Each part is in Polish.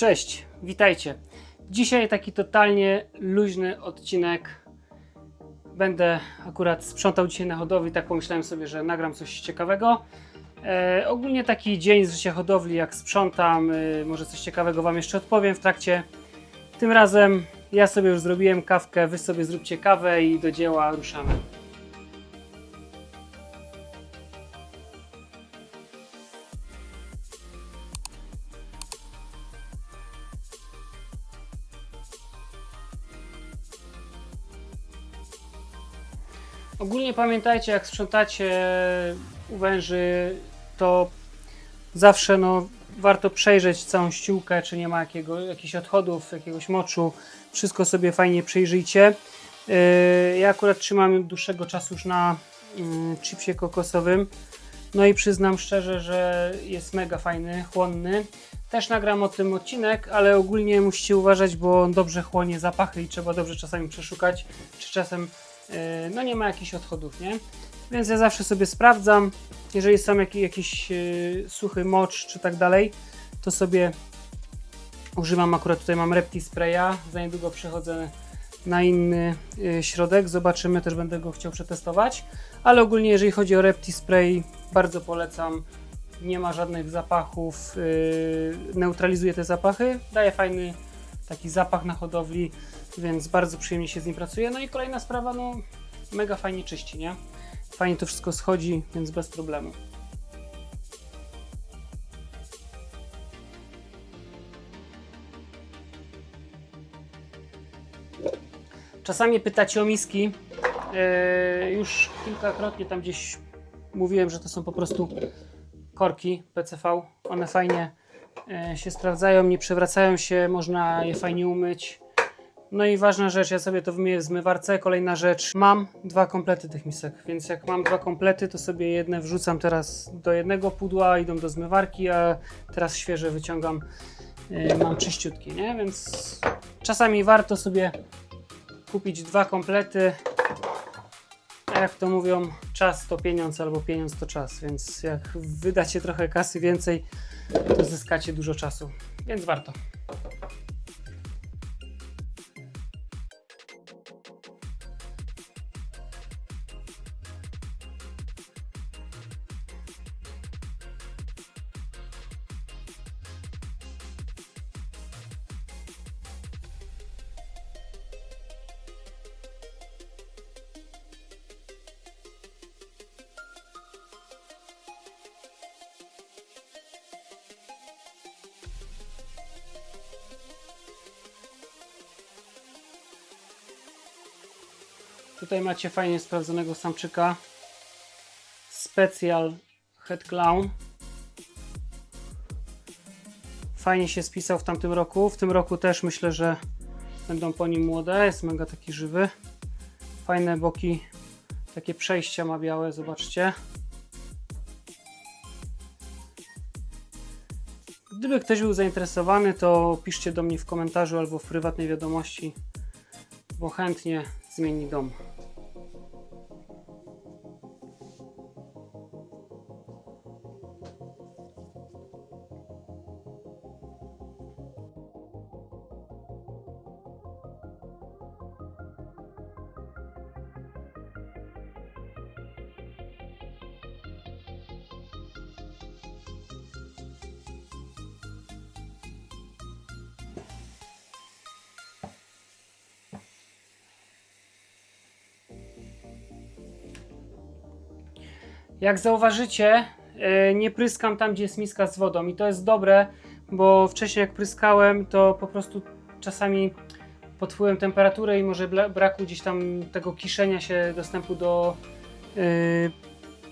Cześć, witajcie. Dzisiaj taki totalnie luźny odcinek. Będę akurat sprzątał dzisiaj na hodowli, tak pomyślałem sobie, że nagram coś ciekawego. E, ogólnie taki dzień z życia hodowli, jak sprzątam, e, może coś ciekawego Wam jeszcze odpowiem w trakcie. Tym razem ja sobie już zrobiłem kawkę, Wy sobie zróbcie kawę i do dzieła ruszamy. Ogólnie pamiętajcie, jak sprzątacie u węży, to zawsze no, warto przejrzeć całą ściółkę, czy nie ma jakiego, jakichś odchodów, jakiegoś moczu. Wszystko sobie fajnie przejrzyjcie. Yy, Ja akurat trzymam od dłuższego czasu już na mm, chipsie kokosowym. No i przyznam szczerze, że jest mega fajny, chłonny. Też nagram o tym odcinek, ale ogólnie musicie uważać, bo on dobrze chłonie zapachy i trzeba dobrze czasami przeszukać, czy czasem no nie ma jakichś odchodów, nie? Więc ja zawsze sobie sprawdzam, jeżeli są jakiś, jakiś yy, suchy mocz czy tak dalej, to sobie używam, akurat tutaj mam Repti Spraya, za niedługo przechodzę na inny yy, środek, zobaczymy, też będę go chciał przetestować, ale ogólnie jeżeli chodzi o Repti Spray, bardzo polecam, nie ma żadnych zapachów, neutralizuje te zapachy, daje fajny taki zapach na hodowli, więc bardzo przyjemnie się z nim pracuje. No i kolejna sprawa, no mega fajnie czyści, nie? Fajnie to wszystko schodzi, więc bez problemu. Czasami pytacie o miski. Yy, już kilkakrotnie tam gdzieś mówiłem, że to są po prostu korki PCV. One fajnie się sprawdzają, nie przewracają się, można je fajnie umyć. No i ważna rzecz, ja sobie to wymyję w zmywarce. Kolejna rzecz, mam dwa komplety tych misek, więc jak mam dwa komplety, to sobie jedne wrzucam teraz do jednego pudła, idą do zmywarki, a teraz świeże wyciągam, e, mam czyściutkie, nie? Więc czasami warto sobie kupić dwa komplety. Jak to mówią, czas to pieniądz, albo pieniądz to czas, więc jak wydacie trochę kasy więcej, to zyskacie dużo czasu, więc warto. Tutaj macie fajnie sprawdzonego samczyka. Special Head Clown. Fajnie się spisał w tamtym roku. W tym roku też myślę, że będą po nim młode. Jest mega taki żywy. Fajne boki, takie przejścia ma białe, zobaczcie. Gdyby ktoś był zainteresowany, to piszcie do mnie w komentarzu albo w prywatnej wiadomości, bo chętnie zmieni dom. Jak zauważycie, e, nie pryskam tam, gdzie jest miska z wodą i to jest dobre, bo wcześniej jak pryskałem, to po prostu czasami pod wpływem temperatury i może braku gdzieś tam tego kiszenia się dostępu do e,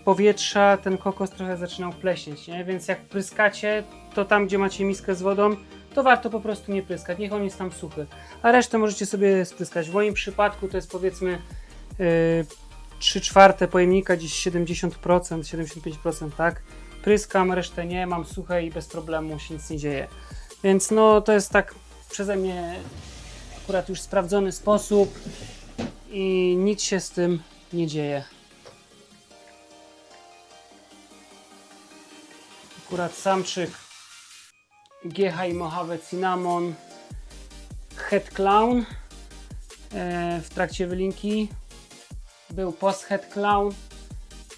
powietrza, ten kokos trochę zaczynał pleśnieć, nie? Więc jak pryskacie, to tam, gdzie macie miskę z wodą, to warto po prostu nie pryskać, niech on jest tam suchy. A resztę możecie sobie spryskać. W moim przypadku to jest powiedzmy e, 3 czwarte pojemnika, gdzieś 70%, 75%, tak? Pryskam, resztę nie, mam suche i bez problemu się nic nie dzieje. Więc no to jest tak przeze mnie akurat już sprawdzony sposób i nic się z tym nie dzieje. Akurat samczyk GH i Mojave Cinnamon Head Clown e, w trakcie wylinki. Był post Head Clown,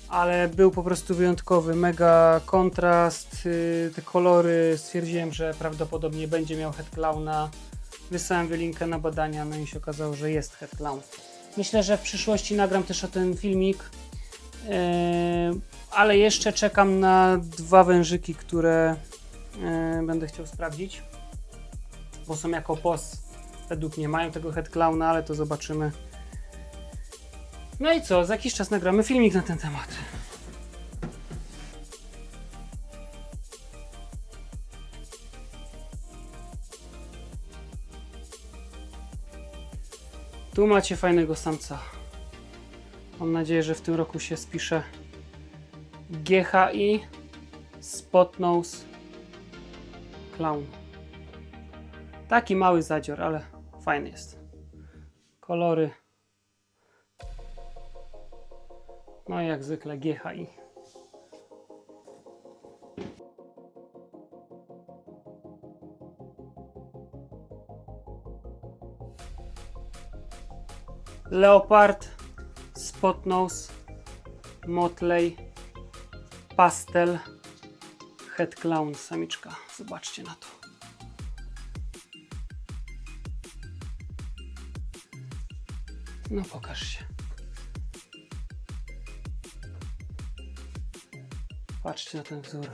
ale był po prostu wyjątkowy. Mega kontrast, y, te kolory. Stwierdziłem, że prawdopodobnie będzie miał Head Clowna. Wysłałem wylinkę na badania, no i się okazało, że jest Head Clown. Myślę, że w przyszłości nagram też o ten filmik. E, ale jeszcze czekam na dwa wężyki, które e, będę chciał sprawdzić. Bo są jako pos. Według mnie mają tego head clowna, ale to zobaczymy. No i co? Za jakiś czas nagramy filmik na ten temat. Tu macie fajnego samca. Mam nadzieję, że w tym roku się spisze GHI Spotnose Clown. Taki mały zadzior, ale fajny jest. Kolory. No i jak zwykle GHI. Leopard, Spotnose, Motley, Pastel, Head Clown, samiczka. Zobaczcie na to. No pokaż się. Patrzcie na ten wzór.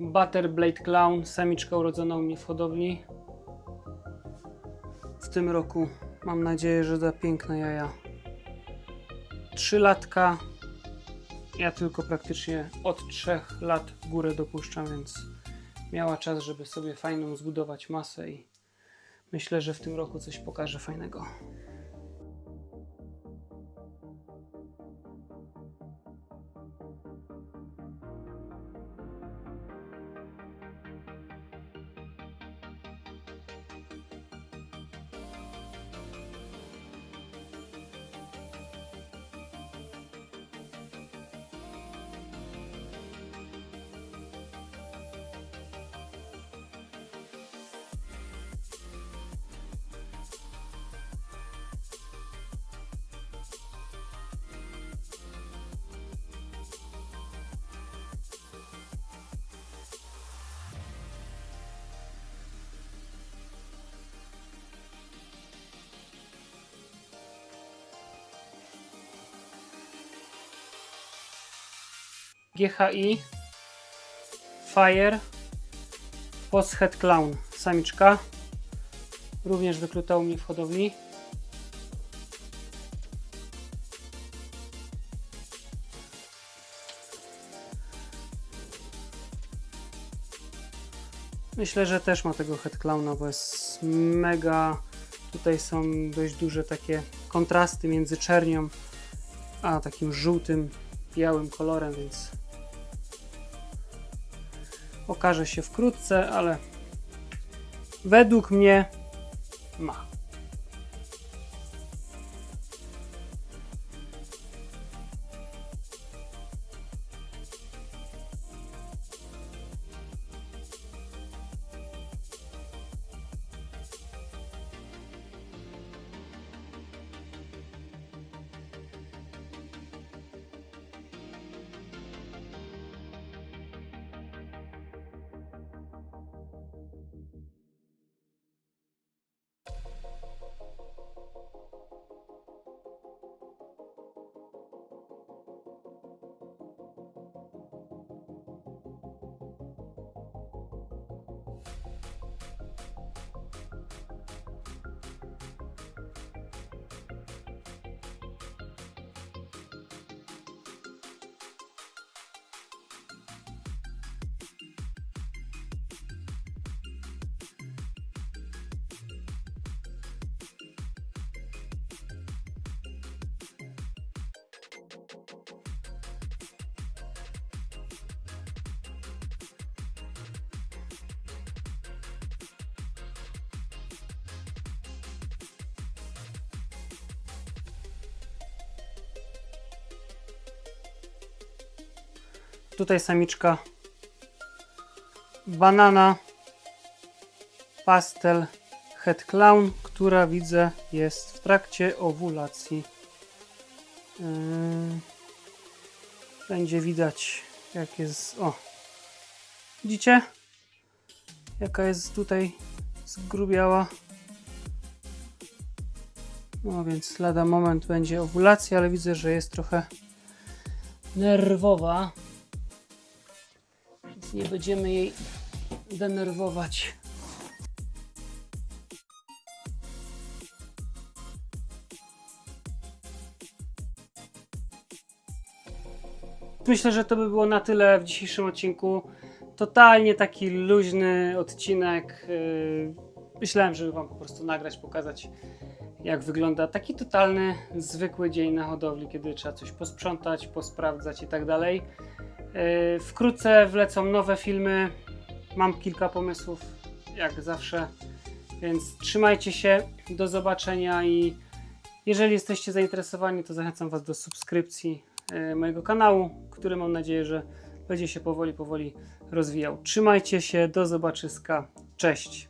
Butterblade Clown, samiczka urodzona u mnie w hodowli. W tym roku mam nadzieję, że da piękne jaja. Trzy latka. Ja tylko praktycznie od trzech lat w górę dopuszczam, więc miała czas, żeby sobie fajną zbudować masę i myślę, że w tym roku coś pokaże fajnego. GHI Fire Posthead Clown samiczka również wykluta u mnie w hodowli Myślę, że też ma tego head clowna, bo jest mega. Tutaj są dość duże takie kontrasty między czernią a takim żółtym, białym kolorem, więc okaże się wkrótce, ale według mnie ma. Tutaj samiczka banana pastel head clown, która widzę jest w trakcie owulacji. Yy, Będzie widać jak jest. O! Widzicie? Jaka jest tutaj zgrubiała. No więc lada moment będzie owulacja, ale widzę, że jest trochę nerwowa. Nie będziemy jej denerwować. Myślę, że to by było na tyle w dzisiejszym odcinku. Totalnie taki luźny odcinek. Yy, Myślałem, żeby Wam po prostu nagrać, pokazać, jak wygląda taki totalny, zwykły dzień na hodowli, kiedy trzeba coś posprzątać, posprawdzać i tak dalej. Yy, Wkrótce wlecą nowe filmy. Mam kilka pomysłów, jak zawsze. Więc trzymajcie się. Do zobaczenia i jeżeli jesteście zainteresowani, to zachęcam Was do subskrypcji e, mojego kanału, który mam nadzieję, że będzie się powoli, powoli rozwijał. Trzymajcie się, do zobaczyska. Cześć.